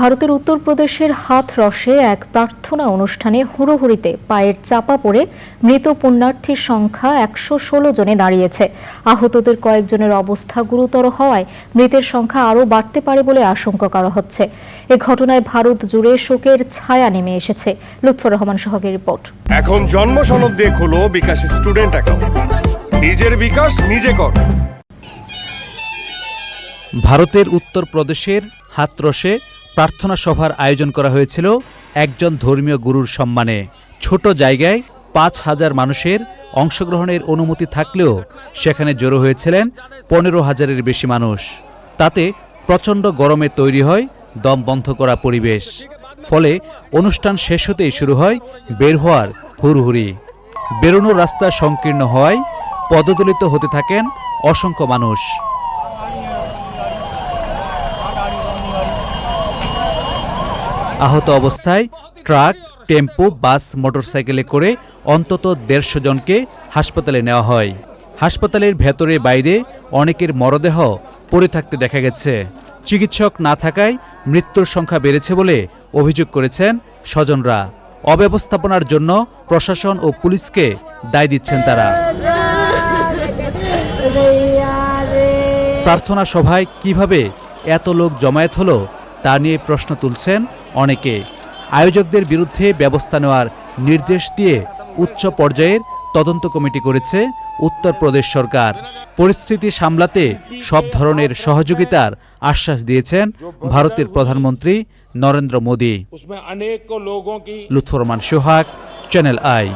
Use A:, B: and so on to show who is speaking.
A: ভারতের উত্তরপ্রদেশের হাথরসে এক প্রার্থনা অনুষ্ঠানে হুড়োহুড়িতে পায়ের চাপা পড়ে মৃত পুণ্যার্থীর সংখ্যা একশো ষোলো জনে দাঁড়িয়েছে। আহতদের কয়েকজনের অবস্থা গুরুতর হওয়ায় মৃতের সংখ্যা আরও বাড়তে পারে বলে আশঙ্কা করা হচ্ছে। এ ঘটনায় ভারত জুড়ে শোকের ছায়া নেমে এসেছে। লুৎফর রহমান সহগের রিপোর্ট।
B: এখন জন্ম সনদ দিয়ে খোলো বিকাশ স্টুডেন্ট অ্যাকাউন্ট। নিজের বিকাশ নিজে কর।
C: ভারতের উত্তরপ্রদেশের হাতরসে প্রার্থনা সভার আয়োজন করা হয়েছিল একজন ধর্মীয় গুরুর সম্মানে। ছোট জায়গায় পাঁচ হাজার মানুষের অংশগ্রহণের অনুমতি থাকলেও সেখানে জড়ো হয়েছিলেন পনেরো হাজারের বেশি মানুষ। তাতে প্রচণ্ড গরমে তৈরি হয়, দম বন্ধ করা পরিবেশ। ফলে অনুষ্ঠান শেষ হতেই শুরু হয় বের হওয়ার হুড়হুড়ি। বেরোনোর রাস্তা সংকীর্ণ হওয়ায় পদদলিত হতে থাকেন অসংখ্য মানুষ। আহত অবস্থায় ট্রাক, টেম্পো, বাস, মোটরসাইকেলে করে অন্তত দেড়শো জনকে হাসপাতালে নেওয়া হয়। হাসপাতালের ভেতরে বাইরে অনেকের মরদেহ পড়ে থাকতে দেখা গেছে। চিকিৎসক না থাকায় মৃত্যুর সংখ্যা বেড়েছে বলে অভিযোগ করেছেন স্বজনরা। অব্যবস্থাপনার জন্য প্রশাসন ও পুলিশকে দায় দিচ্ছেন তারা। প্রার্থনা সভায় কীভাবে এত লোক জমায়েত হলো তা নিয়ে প্রশ্ন তুলছেন অনেকে। আয়োজকদের বিরুদ্ধে ব্যবস্থা নেওয়ার নির্দেশ দিয়ে উচ্চ পর্যায়ের তদন্ত কমিটি করেছে উত্তরপ্রদেশ সরকার। পরিস্থিতি সামলাতে সব ধরনের সহযোগিতার আশ্বাস দিয়েছেন ভারতের প্রধানমন্ত্রী Narendra Modi. Lutfur Rahman Sohag Channel i